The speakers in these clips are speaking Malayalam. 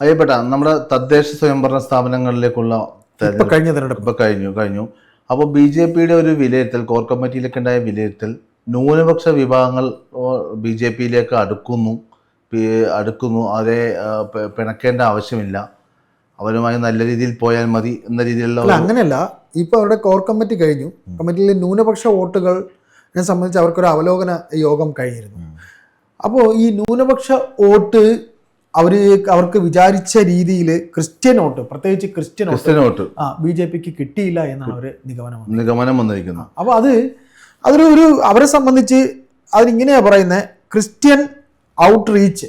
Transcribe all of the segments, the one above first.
അയ്യപ്പെട്ട നമ്മുടെ തദ്ദേശ സ്വയംഭരണ സ്ഥാപനങ്ങളിലേക്കുള്ള കഴിഞ്ഞ തെരഞ്ഞെടുപ്പ്. കഴിഞ്ഞു കഴിഞ്ഞു. അപ്പോൾ ബി ജെ പിയുടെ ഒരു വിലയിരുത്തൽ കോർ കമ്മിറ്റിയിലൊക്കെ ഉണ്ടായ വിലയിരുത്തൽ ന്യൂനപക്ഷ വിഭാഗങ്ങൾ ബി ജെ പിയിലേക്ക് അടുക്കുന്നു അടുക്കുന്നു അവരെ പിണക്കേണ്ട ആവശ്യമില്ല. അവരുമായി നല്ല രീതിയിൽ പോയാൽ മതി എന്ന രീതിയിലുള്ള അങ്ങനെയല്ല. ഇപ്പോൾ അവരുടെ കോർ കമ്മിറ്റി കഴിഞ്ഞു. കമ്മിറ്റിയിലെ ന്യൂനപക്ഷ വോട്ടുകൾ സംബന്ധിച്ച് അവർക്കൊരു അവലോകന യോഗം കഴിഞ്ഞിരുന്നു. അപ്പോൾ ഈ ന്യൂനപക്ഷ വോട്ട് അവർ അവർക്ക് വിചാരിച്ച രീതിയിൽ ക്രിസ്ത്യൻ വോട്ട് പ്രത്യേകിച്ച് ക്രിസ്ത്യൻ ഓട്ട് ക്രിസ്ത്യൻ വോട്ട് ആ ബി ജെ പിക്ക് കിട്ടിയില്ല എന്നാണ് അവർ നിഗമനം നിഗമനം വന്നിരിക്കുന്നത് അപ്പൊ അത് അതൊരു ഒരു അവരെ സംബന്ധിച്ച് അതിനിങ്ങനെയാ പറയുന്നത് Christian outreach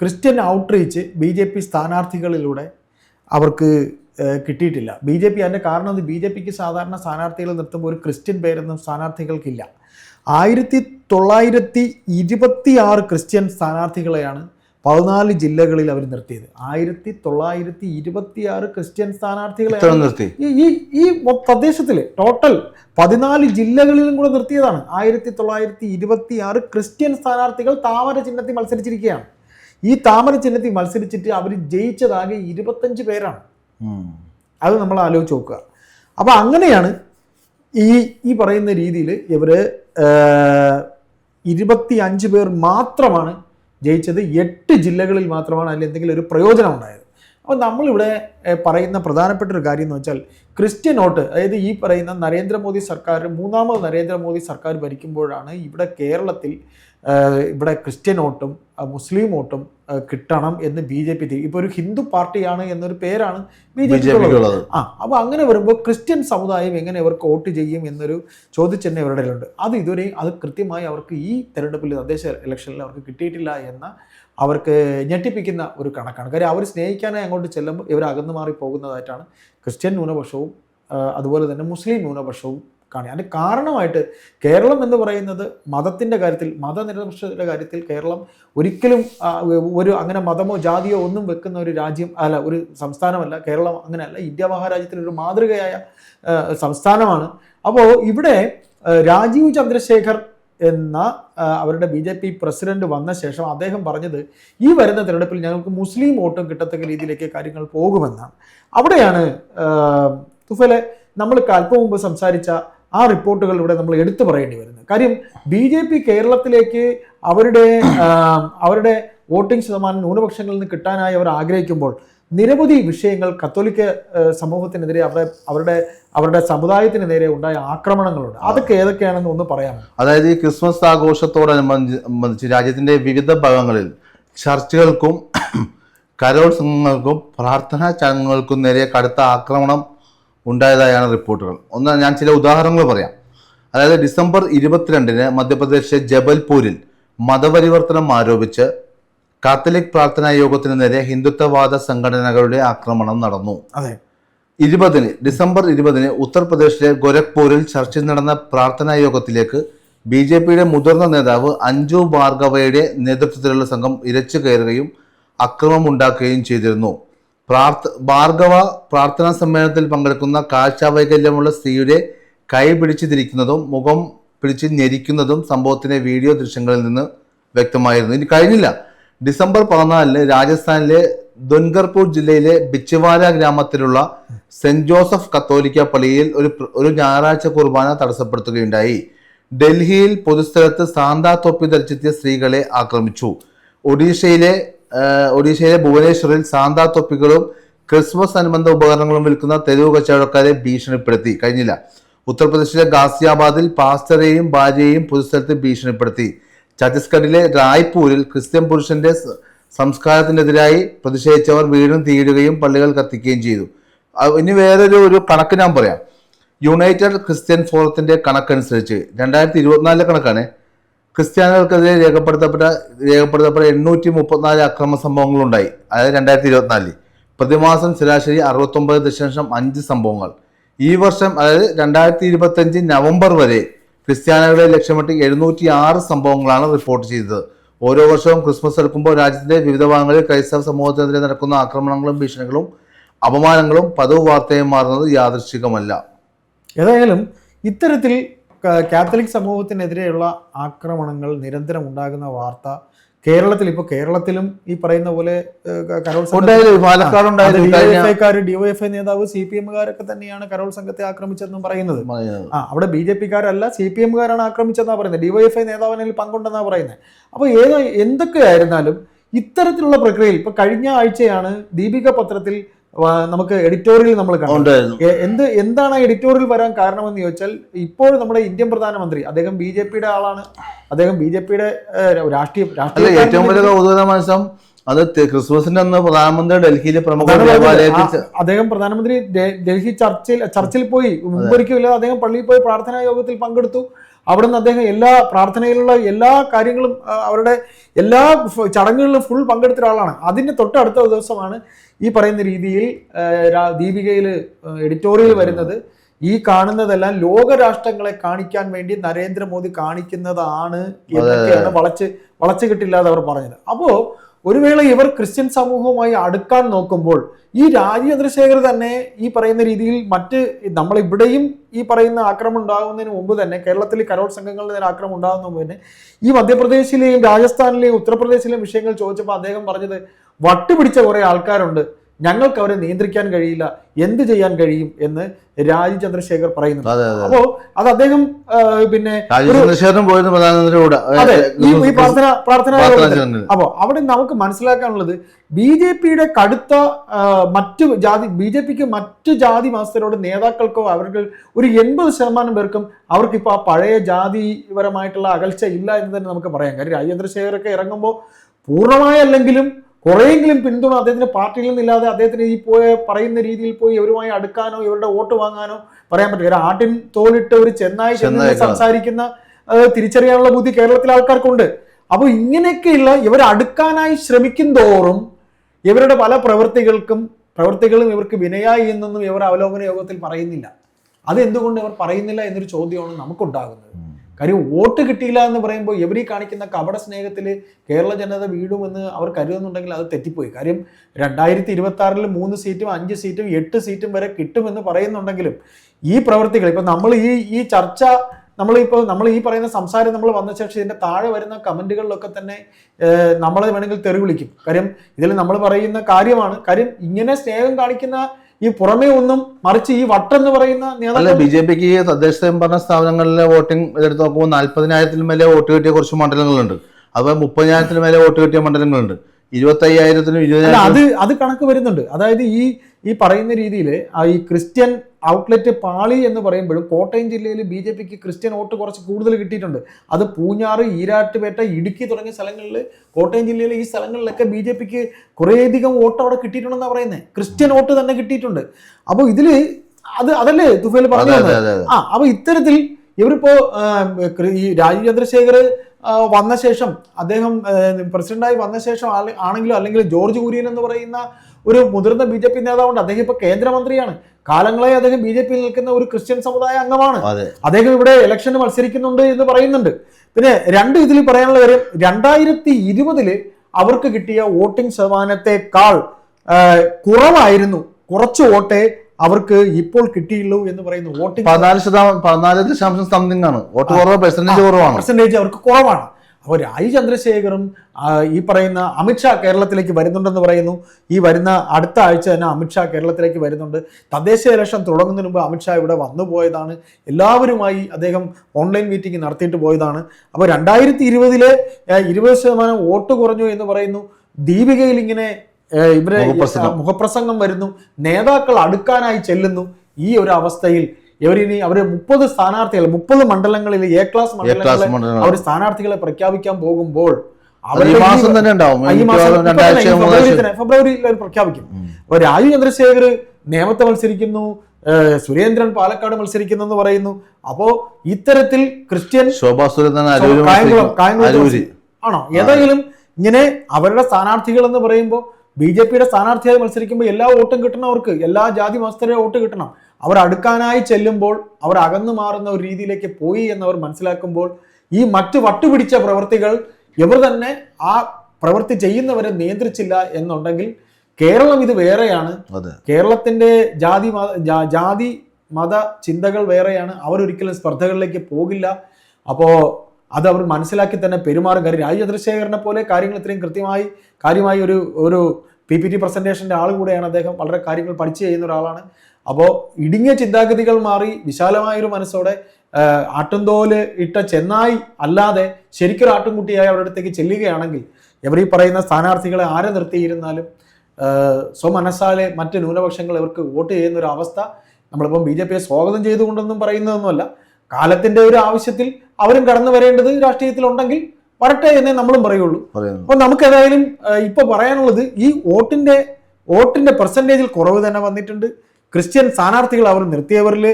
Christian outreach B J P സ്ഥാനാർത്ഥികളിലൂടെ അവർക്ക് കിട്ടിയിട്ടില്ല. ബി ജെ പി അതിന്റെ കാരണം ബി ജെ പിക്ക് സാധാരണ സ്ഥാനാർത്ഥികളെ നിർത്തുമ്പോൾ ഒരു ക്രിസ്ത്യൻ പേരൊന്നും സ്ഥാനാർത്ഥികൾക്കില്ല. ആയിരത്തി തൊള്ളായിരത്തി ഇരുപത്തി ആറ് ക്രിസ്ത്യൻ സ്ഥാനാർത്ഥികളെയാണ് പതിനാല് ജില്ലകളിൽ അവർ നിർത്തിയത്. ആയിരത്തി തൊള്ളായിരത്തി ഇരുപത്തി ആറ് ക്രിസ്ത്യൻ സ്ഥാനാർത്ഥികളെ നിർത്തി. ഈ ഈ പ്രദേശത്തിൽ ടോട്ടൽ പതിനാല് ജില്ലകളിലും കൂടെ നിർത്തിയതാണ്. ആയിരത്തി തൊള്ളായിരത്തി ഇരുപത്തി ആറ് ക്രിസ്ത്യൻ സ്ഥാനാർത്ഥികൾ താമര ചിഹ്നത്തിൽ മത്സരിച്ചിരിക്കുകയാണ്. ഈ താമര ചിഹ്നത്തിൽ മത്സരിച്ചിട്ട് അവർ ജയിച്ചതാകെ ഇരുപത്തഞ്ച് പേരാണ്. അത് നമ്മൾ ആലോചിച്ച് നോക്കുക. അപ്പോൾ അങ്ങനെയാണ് ഈ ഈ പറയുന്ന രീതിയിൽ ഇവർ ഇരുപത്തി അഞ്ച് പേർ മാത്രമാണ് ജയിച്ചത് എട്ട് ജില്ലകളിൽ മാത്രമാണ് അതിൽ എന്തെങ്കിലും ഒരു പ്രയോജനം ഉണ്ടായത്. അപ്പോൾ നമ്മളിവിടെ പറയുന്ന പ്രധാനപ്പെട്ട ഒരു കാര്യം എന്ന് വെച്ചാൽ ക്രിസ്ത്യൻ വോട്ട് അതായത് ഈ പറയുന്ന നരേന്ദ്രമോദി സർക്കാർ മൂന്നാമത് നരേന്ദ്രമോദി സർക്കാർ ഭരിക്കുമ്പോഴാണ് ഇവിടെ കേരളത്തിൽ ഇവിടെ ക്രിസ്ത്യൻ വോട്ടും മുസ്ലിം വോട്ടും കിട്ടണം എന്ന് ബി ജെ പി ഇപ്പോൾ ഒരു ഹിന്ദു പാർട്ടിയാണ് എന്നൊരു പേരാണ് ബി ജെ പി ആ അപ്പോൾ അങ്ങനെ വരുമ്പോൾ ക്രിസ്ത്യൻ സമുദായം എങ്ങനെ ഇവർക്ക് വോട്ട് ചെയ്യും എന്നൊരു ചോദ്യചിഹ്നം ഇവരുടെ ഉണ്ട് അത് ഇതുവരെയും അത് കൃത്യമായി അവർക്ക് ഈ തെരഞ്ഞെടുപ്പിൽ തദ്ദേശ ഇലക്ഷനിൽ അവർക്ക് കിട്ടിയിട്ടില്ല എന്ന അവർക്ക് ഞെട്ടിപ്പിക്കുന്ന ഒരു കണക്കാണ്. കാര്യം അവർ സ്നേഹിക്കാനായി അങ്ങോട്ട് ചെല്ലുമ്പോൾ ഇവർ അകന്നു മാറി പോകുന്നതായിട്ടാണ് ക്രിസ്ത്യൻ ന്യൂനപക്ഷവും അതുപോലെ തന്നെ മുസ്ലിം ന്യൂനപക്ഷവും കാണുക. അതിന്റെ കാരണമായിട്ട് കേരളം എന്ന് പറയുന്നത് മതത്തിന്റെ കാര്യത്തിൽ മതനിരപക്ഷതയുടെ കാര്യത്തിൽ കേരളം ഒരിക്കലും ഒരു അങ്ങനെ മതമോ ജാതിയോ ഒന്നും വെക്കുന്ന ഒരു രാജ്യം അല്ല ഒരു സംസ്ഥാനമല്ല. കേരളം അങ്ങനെയല്ല. ഇന്ത്യ മഹാരാജ്യത്തിനൊരു മാതൃകയായ സംസ്ഥാനമാണ്. അപ്പോൾ ഇവിടെ രാജീവ് ചന്ദ്രശേഖർ എന്ന അവരുടെ ബി ജെ പി പ്രസിഡന്റ് വന്ന ശേഷം അദ്ദേഹം പറഞ്ഞത് ഈ വരുന്ന തിരഞ്ഞെടുപ്പിൽ ഞങ്ങൾക്ക് മുസ്ലിം വോട്ടും കിട്ടത്തക്ക രീതിയിലേക്ക് കാര്യങ്ങൾ പോകുമെന്നാണ്. അവിടെയാണ് തുഫലെ നമ്മൾ അല്പം മുമ്പ് സംസാരിച്ച ആ റിപ്പോർട്ടുകൾ ഇവിടെ നമ്മൾ എടുത്തു പറയേണ്ടി വരുന്നത്. കാര്യം ബി ജെ പി കേരളത്തിലേക്ക് അവരുടെ അവരുടെ വോട്ടിംഗ് ശതമാനം ന്യൂനപക്ഷങ്ങളിൽ നിന്ന് കിട്ടാനായി അവർ ആഗ്രഹിക്കുമ്പോൾ നിരവധി വിഷയങ്ങൾ കത്തോലിക്ക സമൂഹത്തിനെതിരെ അവരുടെ അവരുടെ അവരുടെ സമുദായത്തിന് നേരെ ഉണ്ടായ ആക്രമണങ്ങളുണ്ട്. അതൊക്കെ ഏതൊക്കെയാണെന്ന് ഒന്ന് പറയാമോ? അതായത് ഈ ക്രിസ്മസ് ആഘോഷത്തോടനുബന്ധിച്ച് രാജ്യത്തിന്റെ വിവിധ ഭാഗങ്ങളിൽ ചർച്ചുകൾക്കും കരോൾ സംഘങ്ങൾക്കും പ്രാർത്ഥനാ ചടങ്ങുകൾക്കും നേരെ കടുത്ത ആക്രമണം ഉണ്ടായതായാണ് റിപ്പോർട്ടുകൾ. ഒന്ന് ഞാൻ ചില ഉദാഹരണങ്ങൾ പറയാം. അതായത് ഡിസംബർ ഇരുപത്തിരണ്ടിന് മധ്യപ്രദേശിലെ ജബൽപൂരിൽ മതപരിവർത്തനം ആരോപിച്ച് കാത്തലിക് പ്രാർത്ഥനാ യോഗത്തിന് നേരെ ഹിന്ദുത്വവാദ സംഘടനകളുടെ ആക്രമണം നടന്നു. അതെ. ഇരുപതിന് ഡിസംബർ ഇരുപതിന് ഉത്തർപ്രദേശിലെ ഗോരഖ്പൂരിൽ ചർച്ചയിൽ നടന്ന പ്രാർത്ഥനാ യോഗത്തിലേക്ക് ബി ജെ പിയുടെ മുതിർന്ന നേതാവ് അഞ്ജു ഭാർഗവയുടെ നേതൃത്വത്തിലുള്ള സംഘം ഇരച്ചു കയറുകയും അക്രമം ഉണ്ടാക്കുകയും ചെയ്തിരുന്നു. പ്രാർത്ഥ ഭാർഗവ പ്രാർത്ഥനാ സമ്മേളനത്തിൽ പങ്കെടുക്കുന്ന കാഴ്ചാവൈകല്യമുള്ള സ്ത്രീയുടെ കൈ പിടിച്ചു തിരിക്കുന്നതും മുഖം പിടിച്ച് ഞെരിക്കുന്നതും സംഭവത്തിന്റെ വീഡിയോ ദൃശ്യങ്ങളിൽ നിന്ന് വ്യക്തമായിരുന്നു. ഇനി കഴിഞ്ഞില്ല. ഡിസംബർ പതിനാലിന് രാജസ്ഥാനിലെ ദുൻഗർപൂർ ജില്ലയിലെ ബിച്ചുവാല ഗ്രാമത്തിലുള്ള സെന്റ് ജോസഫ് കത്തോലിക്ക പള്ളിയിൽ ഒരു ഒരു ഞായറാഴ്ച കുർബാന തടസ്സപ്പെടുത്തുകയുണ്ടായി. ഡൽഹിയിൽ പൊതുസ്ഥലത്ത് സാന്താ തൊപ്പി ധരിച്ചെത്തിയ സ്ത്രീകളെ ആക്രമിച്ചു. ഒഡീഷയിലെ ഒഡീഷയിലെ ഭുവനേശ്വറിൽ സാന്താ തൊപ്പികളും ക്രിസ്മസ് അനുബന്ധ ഉപകരണങ്ങളും വിൽക്കുന്ന തെരുവ് കച്ചവടക്കാരെ ഭീഷണിപ്പെടുത്തി. കഴിഞ്ഞില്ല. ഉത്തർപ്രദേശിലെ ഗാസിയാബാദിൽ പാസ്റ്ററെയും ഭാര്യയെയും പൊതുസ്ഥലത്ത് ഭീഷണിപ്പെടുത്തി. ഛത്തീസ്ഗഡിലെ റായ്പൂരിൽ ക്രിസ്ത്യൻ പുരുഷന്റെ സംസ്കാരത്തിനെതിരായി പ്രതിഷേധിച്ചവർ വീടും തീയിടുകയും പള്ളികൾ കത്തിക്കുകയും ചെയ്തു. ഇനി വേറൊരു ഒരു കണക്ക് ഞാൻ പറയാം. യുണൈറ്റഡ് ക്രിസ്ത്യൻ ഫോറത്തിന്റെ കണക്കനുസരിച്ച് രണ്ടായിരത്തി ഇരുപത്തിനാലിലെ കണക്കാണ്. ക്രിസ്ത്യാനികൾക്കെതിരെ രേഖപ്പെടുത്തപ്പെട്ട രേഖപ്പെടുത്തപ്പെട്ട എണ്ണൂറ്റി മുപ്പത്തിനാല് അക്രമ സംഭവങ്ങളുണ്ടായി. അതായത് രണ്ടായിരത്തി ഇരുപത്തിനാലിൽ പ്രതിമാസം ശരാശരി അറുപത്തൊമ്പത് ദശാംശം അഞ്ച് സംഭവങ്ങൾ. ഈ വർഷം അതായത് രണ്ടായിരത്തി ഇരുപത്തഞ്ച് നവംബർ വരെ ക്രിസ്ത്യാനികളെ ലക്ഷ്യമിട്ട് എഴുന്നൂറ്റി ആറ് സംഭവങ്ങളാണ് റിപ്പോർട്ട് ചെയ്തത്. ഓരോ വർഷവും ക്രിസ്മസ് എടുക്കുമ്പോൾ രാജ്യത്തിന്റെ വിവിധ ഭാഗങ്ങളിൽ ക്രൈസ്തവ സമൂഹത്തിനെതിരെ നടക്കുന്ന ആക്രമണങ്ങളും ഭീഷണികളും അപമാനങ്ങളും പതിവ് വാർത്തയും മാറുന്നത് യാദൃശ്ചികമല്ല. ഏതായാലും ഇത്തരത്തിൽ കാത്തലിക് സമൂഹത്തിനെതിരെയുള്ള ആക്രമണങ്ങൾ നിരന്തരം ഉണ്ടാകുന്ന വാർത്ത കേരളത്തിൽ ഇപ്പൊ കേരളത്തിലും ഈ പറയുന്ന പോലെ ഡിവൈഎഫ്ഐക്കാർ ഡിവൈഎഫ്ഐ നേതാവ് സി പി എമ്മുകാരൊക്കെ തന്നെയാണ് കരോൾ സംഘത്തെ ആക്രമിച്ചതെന്നും പറയുന്നത്. ആ അവിടെ ബി ജെ പിക്കാരല്ല സി പി എമ്മുകാരാണ് ആക്രമിച്ചതെന്നാണ് പറയുന്നത്. ഡിവൈഎഫ്ഐ നേതാവിനിൽ പങ്കുണ്ടെന്നാണ് പറയുന്നത്. അപ്പോൾ ഏത് എന്തൊക്കെയായിരുന്നാലും ഇത്തരത്തിലുള്ള പ്രക്രിയയിൽ ഇപ്പൊ കഴിഞ്ഞ ആഴ്ചയാണ് ദീപിക പത്രത്തിൽ നമുക്ക് എഡിറ്റോറിയൽ നമ്മൾ എന്ത് എന്താണ് എഡിറ്റോറിയൽ വരാൻ കാരണമെന്ന് ചോദിച്ചാൽ ഇപ്പോൾ നമ്മുടെ ഇന്ത്യൻ പ്രധാനമന്ത്രി അദ്ദേഹം ബി ജെ പിയുടെ ആളാണ്. അദ്ദേഹം ബി ജെ പിയുടെ രാഷ്ട്രീയ രാഷ്ട്രീയ ഏറ്റവും വലിയ രാഷ്ട്രീയ കൗതുക മത്സരം അത് ക്രിസ്മസിന്റെ അന്ന് പ്രധാനമന്ത്രി ഡൽഹിയിലെ പ്രമുഖ ദേവാലയത്തിൽ അദ്ദേഹം പ്രധാനമന്ത്രി ഡൽഹി ചർച്ചിൽ ചർച്ചിൽ പോയി. മുമ്പൊരിക്കലും അദ്ദേഹം പള്ളിയിൽ പോയി പ്രാർത്ഥനാ യോഗത്തിൽ പങ്കെടുത്തു. അവിടുന്ന് അദ്ദേഹം എല്ലാ പ്രാർത്ഥനയിലുള്ള എല്ലാ കാര്യങ്ങളും അവരുടെ എല്ലാ ചടങ്ങുകളിലും ഫുൾ പങ്കെടുത്ത ഒരാളാണ്. അതിന്റെ തൊട്ടടുത്ത ദിവസമാണ് ഈ പറയുന്ന രീതിയിൽ ദീപികയിൽ എഡിറ്റോറിയൽ വരുന്നത്. ഈ കാണുന്നതെല്ലാം ലോകരാഷ്ട്രങ്ങളെ കാണിക്കാൻ വേണ്ടി നരേന്ദ്രമോദി കാണിക്കുന്നതാണ് എന്നൊക്കെയാണ് വളച്ച് വളച്ചു കിട്ടില്ലാതെ അവർ പറഞ്ഞത്. അപ്പോ ഒരു വേള ഇവർ ക്രിസ്ത്യൻ സമൂഹവുമായി അടുക്കാൻ നോക്കുമ്പോൾ ഈ രാജചന്ദ്രശേഖർ ചന്ദ്രശേഖർ തന്നെ ഈ പറയുന്ന രീതിയിൽ മറ്റ് നമ്മൾ ഇവിടെയും ഈ പറയുന്ന ആക്രമണം ഉണ്ടാകുന്നതിന് മുമ്പ് തന്നെ കേരളത്തിൽ കരോൾ സംഘങ്ങളുടെ നേരെ ആക്രമണം ഉണ്ടാകുന്ന മുമ്പ് തന്നെ ഈ മധ്യപ്രദേശിലെയും രാജസ്ഥാനിലെയും ഉത്തർപ്രദേശിലെയും വിഷയങ്ങൾ ചോദിച്ചപ്പോൾ അദ്ദേഹം പറഞ്ഞത് വട്ടുപിടിച്ച കുറെ ആൾക്കാരുണ്ട്. ഞങ്ങൾക്ക് അവരെ നിയന്ത്രിക്കാൻ കഴിയില്ല. എന്ത് ചെയ്യാൻ കഴിയും എന്ന് രാജീവ് ചന്ദ്രശേഖർ പറയുന്നു അപ്പോ അത് അദ്ദേഹം പിന്നെ ഈ പ്രാർത്ഥന പ്രാർത്ഥന അപ്പോ അവിടെ നമുക്ക് മനസ്സിലാക്കാനുള്ളത് ബി ജെ പിയുടെ കടുത്ത മറ്റു ജാതി ബി ജെ പിക്ക് മറ്റു ജാതി മതസ്ഥരോട് നേതാക്കൾക്കോ അവർക്ക് ഒരു എൺപത് ശതമാനം പേർക്കും അവർക്ക് ഇപ്പോൾ ആ പഴയ ജാതിപരമായിട്ടുള്ള അകൽച്ച ഇല്ല എന്ന് തന്നെ നമുക്ക് പറയാം. കാര്യം രാജേന്ദ്രശേഖരൊക്കെ ഇറങ്ങുമ്പോൾ പൂർണമായല്ലെങ്കിലും കുറേയെങ്കിലും പിന്തുണ അദ്ദേഹത്തിന് പാർട്ടിയിൽ നിന്നില്ലാതെ അദ്ദേഹത്തിന് ഈ പോയ പറയുന്ന രീതിയിൽ പോയി ഇവരുമായി അടുക്കാനോ ഇവരുടെ വോട്ട് വാങ്ങാനോ പറയാൻ പറ്റില്ല. ഒരു ആട്ടിൻ തോലിട്ട് ഒരു ചെന്നായി ചെന്ന് ചെന്നായി സംസാരിക്കുന്ന തിരിച്ചറിയാനുള്ള ബുദ്ധി കേരളത്തിലെ ആൾക്കാർക്കുണ്ട്. അപ്പോൾ ഇങ്ങനെയൊക്കെയുള്ള ഇവർ അടുക്കാനായി ശ്രമിക്കും തോറും ഇവരുടെ പല പ്രവൃത്തികൾക്കും പ്രവൃത്തികളും ഇവർക്ക് വിനയായി എന്നൊന്നും ഇവർ അവലോകന യോഗത്തിൽ പറയുന്നില്ല. അതെന്തുകൊണ്ട് ഇവർ പറയുന്നില്ല എന്നൊരു ചോദ്യമാണ് നമുക്കുണ്ടാകുന്നത്. കാര്യം വോട്ട് കിട്ടിയില്ല എന്ന് പറയുമ്പോൾ എവിടെ കാണിക്കുന്ന കപട സ്നേഹത്തിൽ കേരള ജനത വീഴുമെന്ന് അവർ കരുതുന്നുണ്ടെങ്കിൽ അത് തെറ്റിപ്പോയി. കാര്യം രണ്ടായിരത്തി ഇരുപത്തി ആറിൽ മൂന്ന് സീറ്റും അഞ്ച് സീറ്റും എട്ട് സീറ്റും വരെ കിട്ടുമെന്ന് പറയുന്നുണ്ടെങ്കിലും ഈ പ്രവൃത്തികൾ ഇപ്പം നമ്മൾ ഈ ഈ ചർച്ച നമ്മളിപ്പോൾ നമ്മൾ ഈ പറയുന്ന സംസാരം നമ്മൾ വന്ന ശേഷം ഇതിന്റെ താഴെ വരുന്ന കമന്റുകളിലൊക്കെ തന്നെ നമ്മൾ വേണമെങ്കിൽ തെറി വിളിക്കും. കാര്യം ഇതിൽ നമ്മൾ പറയുന്ന കാര്യമാണ്. കാര്യം ഇങ്ങനെ സ്നേഹം കാണിക്കുന്ന ഈ പുറമേ ഒന്നും മറിച്ച് ഈ വട്ടം എന്ന് പറയുന്ന അല്ല ബി ജെ പിക്ക് തദ്ദേശ സ്വയംഭരണ സ്ഥാപനങ്ങളിലെ വോട്ടിംഗ് എടുത്ത് നോക്കുമ്പോൾ നാല്പതിനായിരത്തിലും മേലെ വോട്ട് കിട്ടിയ കുറച്ച് മണ്ഡലങ്ങളുണ്ട്. അതുപോലെ മുപ്പതിനായിരത്തിന് മേലെ വോട്ട് കിട്ടിയ മണ്ഡലങ്ങളുണ്ട്. ഇരുപത്തി അയ്യായിരത്തിനും അല്ല ഇരുപതിനായിരം അത് അത് കണക്ക് വരുന്നുണ്ട്. അതായത് ഈ ഈ പറയുന്ന രീതിയിൽ ഈ ക്രിസ്ത്യൻ ഔട്ട്ലെറ്റ് പാളി എന്ന് പറയുമ്പോഴും കോട്ടയം ജില്ലയിൽ ബി ജെ പിക്ക് ക്രിസ്ത്യൻ വോട്ട് കുറച്ച് കൂടുതൽ കിട്ടിയിട്ടുണ്ട്. അത് പൂഞ്ഞാറ് ഈരാട്ടുപേട്ട ഇടുക്കി തുടങ്ങിയ സ്ഥലങ്ങളിൽ കോട്ടയം ജില്ലയിലെ ഈ സ്ഥലങ്ങളിലൊക്കെ ബി ജെ പിക്ക് കുറേയധികം വോട്ട് അവിടെ കിട്ടിയിട്ടുണ്ടെന്നാണ് പറയുന്നത് ക്രിസ്ത്യൻ വോട്ട് തന്നെ കിട്ടിയിട്ടുണ്ട്. അപ്പോൾ ഇതിൽ അത് അതല്ലേ തുഫേൽ പറഞ്ഞു ആ അപ്പോൾ ഇത്തരത്തിൽ ഇവരിപ്പോ ഈ രാജീവ് ചന്ദ്രശേഖർ വന്ന ശേഷം അദ്ദേഹം പ്രസിഡന്റായി വന്ന ശേഷം ആണെങ്കിലും അല്ലെങ്കിൽ ജോർജ് കുര്യൻ എന്ന് പറയുന്ന ഒരു മുതിർന്ന ബി ജെ പി നേതാവുണ്ട്. അദ്ദേഹം ഇപ്പൊ കേന്ദ്രമന്ത്രിയാണ്. കാലങ്ങളായി അദ്ദേഹം ബി ജെ പിയിൽ നിൽക്കുന്ന ഒരു ക്രിസ്ത്യൻ സമുദായ അംഗമാണ്. അദ്ദേഹം ഇവിടെ ഇലക്ഷന് മത്സരിക്കുന്നുണ്ട് എന്ന് പറയുന്നുണ്ട്. പിന്നെ രണ്ട് ഇതിൽ പറയാനുള്ള കാര്യം രണ്ടായിരത്തി ഇരുപതിൽ അവർക്ക് കിട്ടിയ വോട്ടിംഗ് ശതമാനത്തെക്കാൾ കുറവായിരുന്നു. കുറച്ച് വോട്ടേ അവർക്ക് ഇപ്പോൾ കിട്ടിയുള്ളൂ എന്ന് പറയുന്നു വോട്ടിംഗ് പതിനാല് ശതമാനം പതിനാല് ദശാംശം സംതിങ് ആണ്. വോട്ട് കുറവ് പെർസെന്റേജ് കുറവാണ്. പെർസെന്റേജ് അവർക്ക് കുറവാണ്. അപ്പോൾ രാജി ചന്ദ്രശേഖറും ഈ പറയുന്ന അമിത്ഷാ കേരളത്തിലേക്ക് വരുന്നുണ്ടെന്ന് പറയുന്നു. ഈ വരുന്ന അടുത്ത ആഴ്ച തന്നെ അമിത്ഷാ കേരളത്തിലേക്ക് വരുന്നുണ്ട്. തദ്ദേശ ഇലക്ഷൻ തുടങ്ങുന്നതിന് മുമ്പ് അമിത്ഷാ ഇവിടെ വന്നു പോയതാണ്. എല്ലാവരുമായി അദ്ദേഹം ഓൺലൈൻ മീറ്റിംഗ് നടത്തിയിട്ട് പോയതാണ്. അപ്പോൾ രണ്ടായിരത്തി ഇരുപതിലെ ഇരുപത് ശതമാനം വോട്ട് കുറഞ്ഞു എന്ന് പറയുന്നു. ദീപികയിൽ ഇങ്ങനെ ഇവരെ മുഖപ്രസംഗം. വരുന്നു. നേതാക്കൾ അടുക്കാനായി ചെല്ലുന്നു. ഈ ഒരു അവസ്ഥയിൽ ഇവരിനി അവർ മുപ്പത് സ്ഥാനാർത്ഥികൾ മുപ്പത് മണ്ഡലങ്ങളിൽ എ ക്ലാസ് മണ്ഡലങ്ങളിൽ അവർ സ്ഥാനാർത്ഥികളെ പ്രഖ്യാപിക്കാൻ പോകുമ്പോൾ മാസം തന്നെ ഉണ്ടാവും. ഫെബ്രുവരി ഫെബ്രുവരിയിൽ പ്രഖ്യാപിക്കും. അപ്പൊ രാജു ചന്ദ്രശേഖർ നേമത്തെ മത്സരിക്കുന്നു സുരേന്ദ്രൻ പാലക്കാട് മത്സരിക്കുന്നു എന്ന് പറയുന്നു. അപ്പോ ഇത്തരത്തിൽ ക്രിസ്ത്യൻ ശോഭാ സുരേന്ദ്രൻ ആണോ? ഏതെങ്കിലും ഇങ്ങനെ അവരുടെ സ്ഥാനാർത്ഥികൾ എന്ന് പറയുമ്പോൾ ബി ജെ പിയുടെ സ്ഥാനാർത്ഥിയായി മത്സരിക്കുമ്പോൾ എല്ലാ വോട്ടും കിട്ടണം അവർക്ക്. എല്ലാ ജാതി മതസ്ഥരെ വോട്ട് കിട്ടണം. അവർ അടുക്കാനായി ചെല്ലുമ്പോൾ അവർ അകന്നു മാറുന്ന ഒരു രീതിയിലേക്ക് പോയി എന്നവർ മനസ്സിലാക്കുമ്പോൾ ഈ മറ്റ് വട്ടുപിടിച്ച പ്രവർത്തികൾ ഇവർ തന്നെ ആ പ്രവൃത്തി ചെയ്യുന്നവരെ നിയന്ത്രിച്ചില്ല എന്നുണ്ടെങ്കിൽ കേരളം ഇത് വേറെയാണ്. കേരളത്തിന്റെ ജാതി ജാതി മത ചിന്തകൾ വേറെയാണ്. അവരൊരിക്കലും സ്പർദ്ധകളിലേക്ക് പോകില്ല. അപ്പോൾ അത് അവർ മനസ്സിലാക്കി തന്നെ പെരുമാറും. കാര്യം രാജ്യ ചന്ദ്രശേഖരനെ പോലെ കാര്യങ്ങൾ ഇത്രയും കൃത്യമായി കാര്യമായി ഒരു ഒരു പി പി ടി പ്രസന്റേഷന്റെ ആൾ കൂടെയാണ് അദ്ദേഹം വളരെ കാര്യങ്ങൾ പഠിച്ചു ചെയ്യുന്ന ഒരാളാണ്. അപ്പോൾ ഇടുങ്ങിയ ചിന്താഗതികൾ മാറി വിശാലമായൊരു മനസ്സോടെ ആട്ടുംതോൽ ഇട്ട ചെന്നായി അല്ലാതെ ശരിക്കൊരു ആട്ടുംകുട്ടിയായി അവരുടെ അടുത്തേക്ക് ചെല്ലുകയാണെങ്കിൽ ഇവർ ഈ പറയുന്ന സ്ഥാനാർത്ഥികളെ ആരെ നിർത്തിയിരുന്നാലും സ്വമനസ്സാലെ മറ്റ് ന്യൂനപക്ഷങ്ങൾ ഇവർക്ക് വോട്ട് ചെയ്യുന്ന ഒരു അവസ്ഥ നമ്മളിപ്പം ബി ജെ പിയെ സ്വാഗതം ചെയ്തുകൊണ്ടൊന്നും പറയുന്നതൊന്നുമല്ല. കാലത്തിന്റെ ഒരു ആവശ്യത്തിൽ അവരും കടന്നു വരേണ്ടത് രാഷ്ട്രീയത്തിലുണ്ടെങ്കിൽ വരട്ടെ എന്നേ നമ്മളും പറയുള്ളൂ. അപ്പൊ നമുക്ക് ഏതായാലും ഇപ്പൊ പറയാനുള്ളത് ഈ വോട്ടിന്റെ വോട്ടിന്റെ പെർസെന്റേജിൽ കുറവ് തന്നെ വന്നിട്ടുണ്ട്. ക്രിസ്ത്യൻ സ്ഥാനാർത്ഥികൾ അവർ നിർത്തിയവരിൽ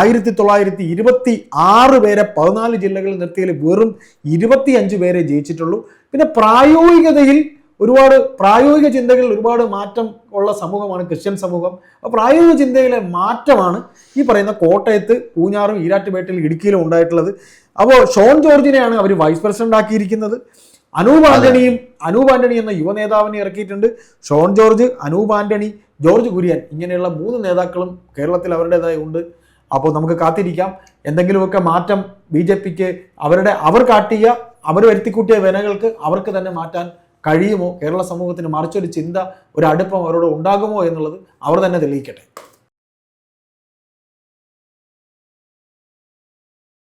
ആയിരത്തി തൊള്ളായിരത്തി ഇരുപത്തി ആറ് പേരെ പതിനാല് ജില്ലകളിൽ നിർത്തിയതിൽ വെറും ഇരുപത്തി അഞ്ച് പേരെ ജയിച്ചിട്ടുള്ളൂ. പിന്നെ പ്രായോഗികതയിൽ ഒരുപാട് പ്രായോഗിക ചിന്തകളിൽ ഒരുപാട് മാറ്റം ഉള്ള സമൂഹമാണ് ക്രിസ്ത്യൻ സമൂഹം. അപ്പോൾ പ്രായോഗിക ചിന്തയിലെ മാറ്റമാണ് ഈ പറയുന്ന കോട്ടയത്ത് പൂഞ്ഞാറും ഈരാറ്റുപേട്ടയിൽ ഇടുക്കിയിലും ഉണ്ടായിട്ടുള്ളത്. അപ്പോൾ ഷോൺ ജോർജിനെയാണ് അവർ വൈസ് പ്രസിഡന്റ് ആക്കിയിരിക്കുന്നത്. അനൂപ് ആന്റണിയും അനൂപ് ആന്റണി എന്ന യുവ നേതാവിനെ ഇറക്കിയിട്ടുണ്ട്. ഷോൺ ജോർജ് അനൂപ് ആന്റണി ജോർജ് കുര്യൻ ഇങ്ങനെയുള്ള മൂന്ന് നേതാക്കളും കേരളത്തിൽ അവരുടേതായി ഉണ്ട്. അപ്പോൾ നമുക്ക് കാത്തിരിക്കാം. എന്തെങ്കിലുമൊക്കെ മാറ്റം ബി ജെ പിക്ക് അവരുടെ അവർ കാട്ടിയ അവർ വരുത്തിക്കൂട്ടിയ വേനകൾക്ക് അവർക്ക് തന്നെ മാറ്റാൻ കഴിയുമോ? കേരള സമൂഹത്തിന് മറിച്ചൊരു ചിന്ത ഒരു അടുപ്പം അവരോട് ഉണ്ടാകുമോ എന്നുള്ളത് അവർ തന്നെ തെളിയിക്കട്ടെ.